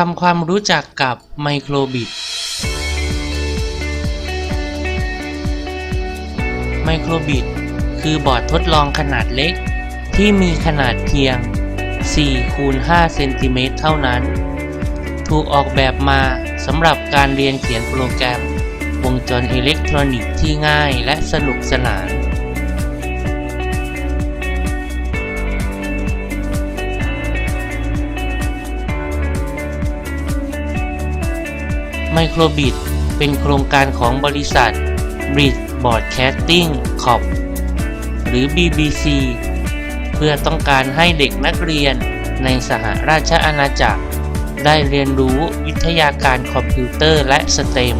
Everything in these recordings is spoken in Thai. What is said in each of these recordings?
ทำความรู้จักกับไมโครบิต ไมโครบิต คือบอร์ดทดลองขนาดเล็ก ที่มีขนาดเพียง 4 คูณ 5 เซนติเมตรเท่านั้น ถูกออกแบบมาสำหรับการเรียนเขียนโปรแกรม วงจรอิเล็กทรอนิกส์ที่ง่ายและสนุกสนาน ไมโครบิดเป็นโครงการของบริษัท Bridge Broadcasting Corp หรือ BBC เพื่อต้องการให้เด็กนักเรียนในสหราชอาณาจักร ได้เรียนรู้วิทยาการคอมพิวเตอร์และสเต็ม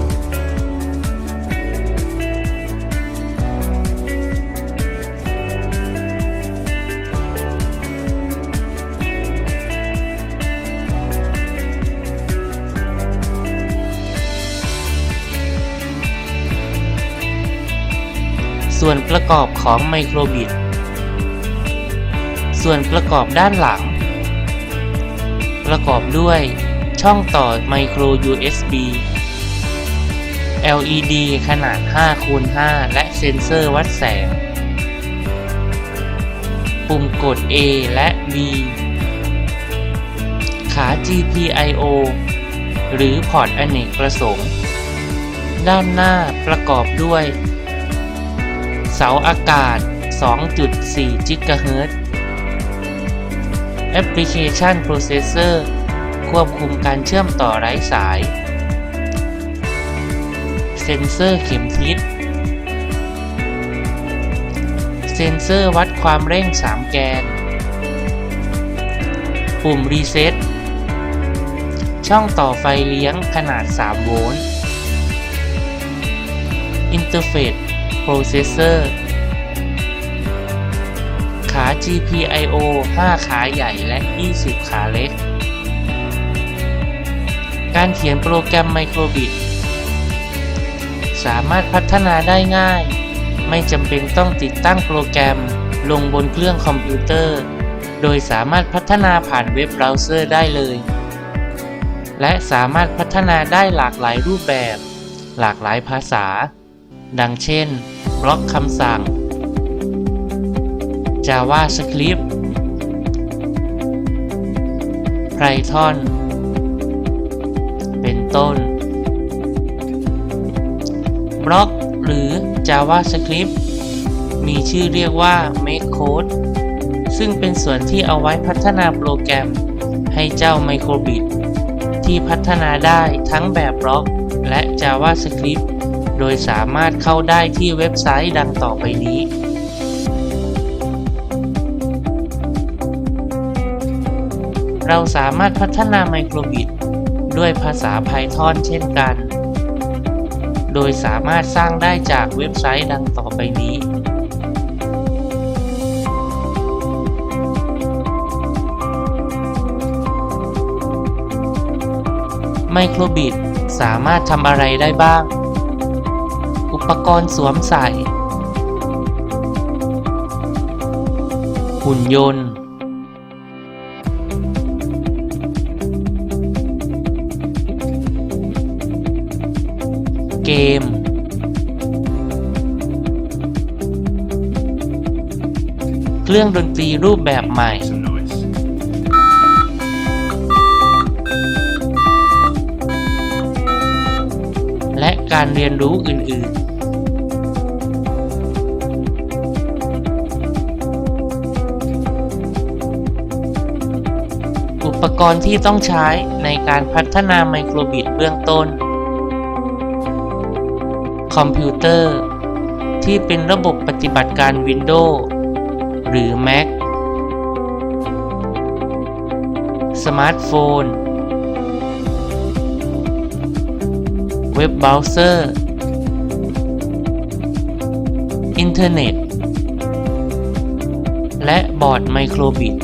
ส่วนประกอบของไมโครบิตส่วนประกอบด้านหลัง ประกอบด้วยช่องต่อไมโคร USB LED ขนาด 5 คูณ 5 และเซ็นเซอร์วัดแสง ปุ่มกด A และ B ขา GPIO หรือพอร์ตอเนกประสงค์ ด้านหน้าประกอบด้วย เสาอากาศ 2.4จิกะเฮิรตซ์แอปพลิเคชันโปรเซสเซอร์ควบคุมการเชื่อมต่อไร้สาย เซ็นเซอร์เข็มทิศ เซ็นเซอร์วัดความเร่ง 3 แกน ปุ่มรีเซ็ต ช่องต่อไฟเลี้ยงขนาด 3 โวลต์ อินเทอร์เฟซ Processor ขา GPIO 5 ขาใหญ่และ 20 ขาเล็ก การเขียนโปรแกรมไมโครบิตสามารถพัฒนาได้ง่าย ไม่จำเป็นต้องติดตั้งโปรแกรมลงบนเครื่องคอมพิวเตอร์ โดยสามารถพัฒนาผ่านเว็บเบราว์เซอร์ได้เลย และสามารถพัฒนาได้หลากหลายรูปแบบ หลากหลายภาษา ดังเช่น บล็อกคำสั่ง JavaScript Python เป็นต้น บล็อกหรือ JavaScript มีชื่อเรียกว่า Make Code ซึ่งเป็นส่วนที่เอาไว้พัฒนาโปรแกรม ให้เจ้าไมโครบิตที่พัฒนาได้ทั้งแบบบล็อกและ JavaScript โดยสามารถเข้าได้ที่เว็บไซต์ดังต่อไปนี้ เราสามารถพัฒนาไมโครบิตด้วยภาษา Python เช่นกัน โดยสามารถสร้างได้จากเว็บไซต์ดังต่อไปนี้ไมโครบิตสามารถทำอะไรได้บ้าง ปกรณ์สวมใส่ หุ่นยนต์ เกม เครื่องดนตรีรูปแบบใหม่และการเรียนรู้อื่น ๆ ปกรณ์ที่ต้องใช้ในการพัฒนาไมโครบิตเบื้องต้น คอมพิวเตอร์ ที่เป็นระบบปฏิบัติการ Windows หรือ Mac สมาร์ทโฟน เว็บเบราว์เซอร์ อินเทอร์เน็ต และบอร์ดไมโครบิต